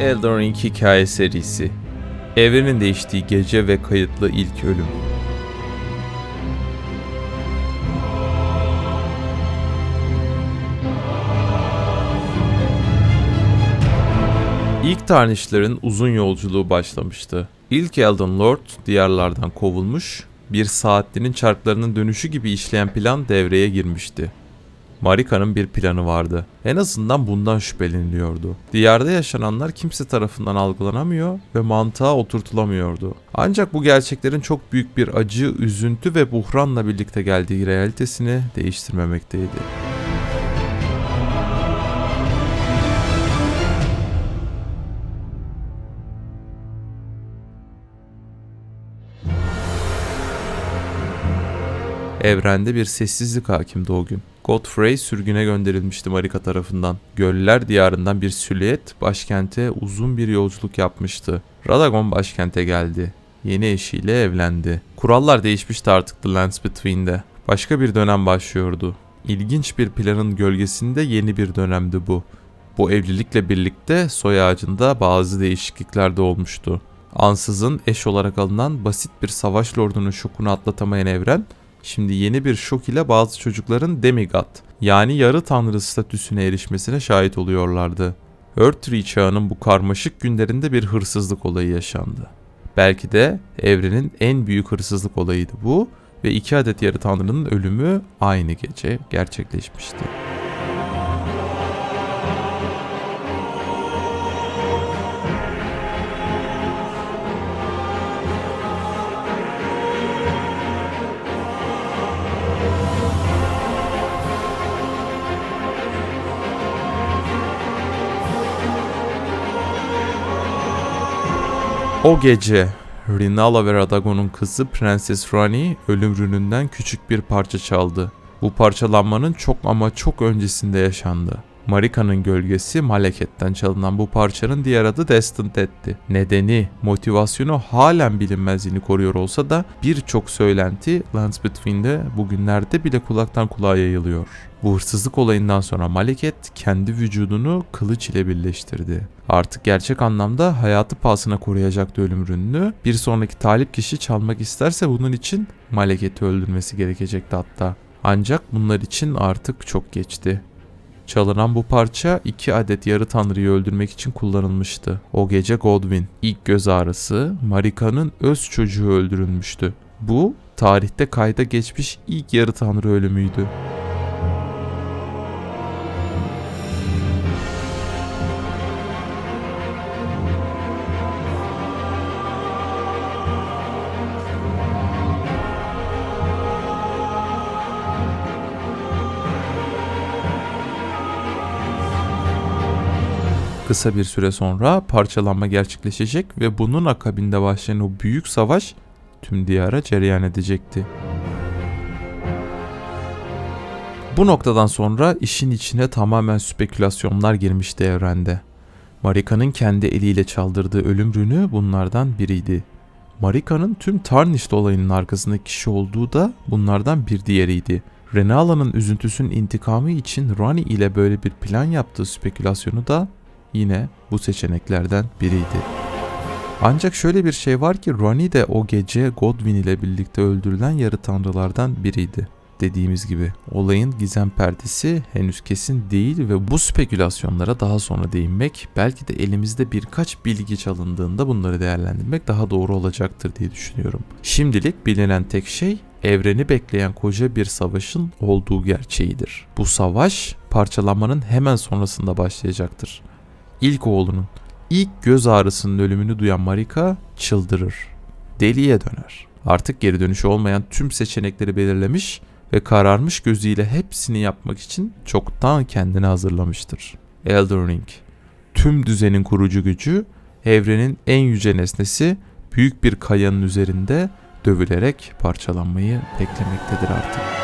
Elden Ring hikaye serisi. Evrenin değiştiği gece ve kayıtlı ilk ölüm. İlk Tarnişlerin uzun yolculuğu başlamıştı. İlk Elden Lord diyarlardan kovulmuş, bir saatlinin çarklarının dönüşü gibi işleyen plan devreye girmişti. Marika'nın bir planı vardı. En azından bundan şüpheleniliyordu. Diyarda yaşananlar kimse tarafından algılanamıyor ve mantığa oturtulamıyordu. Ancak bu gerçeklerin çok büyük bir acı, üzüntü ve buhranla birlikte geldiği realitesini değiştirmemekteydi. Evrende bir sessizlik hakimdi o gün. Godfrey sürgüne gönderilmişti Marika tarafından. Göller diyarından bir süliyet başkente uzun bir yolculuk yapmıştı. Radagon başkente geldi. Yeni eşiyle evlendi. Kurallar değişmişti artık The Lands Between'de. Başka bir dönem başlıyordu. İlginç bir planın gölgesinde yeni bir dönemdi bu. Bu evlilikle birlikte soy ağacında bazı değişiklikler de olmuştu. Ansızın eş olarak alınan basit bir savaş lordunun şokunu atlatamayan evren, Şimdi yeni bir şok ile bazı çocukların demigod yani yarı tanrı statüsüne erişmesine şahit oluyorlardı. Earth çağının bu karmaşık günlerinde bir hırsızlık olayı yaşandı. Belki de evrenin en büyük hırsızlık olayıydı bu ve iki adet yarı tanrının ölümü aynı gece gerçekleşmişti. O gece Rinala ve Radagon'un kızı Prenses Rani ölüm rününden küçük bir parça çaldı. Bu parçalanmanın çok ama çok öncesinde yaşandı. Marika'nın gölgesi Maleket'ten çalınan bu parçanın diğer adı Destined etti. Nedeni, motivasyonu halen bilinmezliğini koruyor olsa da birçok söylenti Lands Between'de bugünlerde bile kulaktan kulağa yayılıyor. Bu hırsızlık olayından sonra Maleket kendi vücudunu kılıç ile birleştirdi. Artık gerçek anlamda hayatı pahasına koruyacaktı ölüm ürününü. Bir sonraki talip kişi çalmak isterse bunun için Maleket'i öldürmesi gerekecekti hatta. Ancak bunlar için artık çok geçti. Çalınan bu parça iki adet yarı tanrıyı öldürmek için kullanılmıştı. O gece Godwin, ilk göz ağrısı, Marika'nın öz çocuğu öldürülmüştü. Bu tarihte kayda geçmiş ilk yarı tanrı ölümüydü. Kısa bir süre sonra parçalanma gerçekleşecek ve bunun akabinde başlayan o büyük savaş tüm diyara cereyan edecekti. Bu noktadan sonra işin içine tamamen spekülasyonlar girmişti evrende. Marika'nın kendi eliyle çaldırdığı ölüm rünü bunlardan biriydi. Marika'nın tüm Tarnished olayının arkasındaki kişi olduğu da bunlardan bir diğeriydi. Renala'nın üzüntüsünün intikamı için Rani ile böyle bir plan yaptığı spekülasyonu da yine bu seçeneklerden biriydi. Ancak şöyle bir şey var ki Ronnie de o gece Godwin ile birlikte öldürülen yarı tanrılardan biriydi. Dediğimiz gibi olayın gizem perdesi henüz kesin değil ve bu spekülasyonlara daha sonra değinmek belki de elimizde birkaç bilgi çalındığında bunları değerlendirmek daha doğru olacaktır diye düşünüyorum. Şimdilik bilinen tek şey evreni bekleyen koca bir savaşın olduğu gerçeğidir. Bu savaş parçalanmanın hemen sonrasında başlayacaktır. İlk oğlunun ilk göz ağrısının ölümünü duyan Marika çıldırır. Deliye döner. Artık geri dönüşü olmayan tüm seçenekleri belirlemiş ve kararmış gözüyle hepsini yapmak için çoktan kendini hazırlamıştır. Elden Ring tüm düzenin kurucu gücü, evrenin en yüce nesnesi büyük bir kayanın üzerinde dövülerek parçalanmayı beklemektedir artık.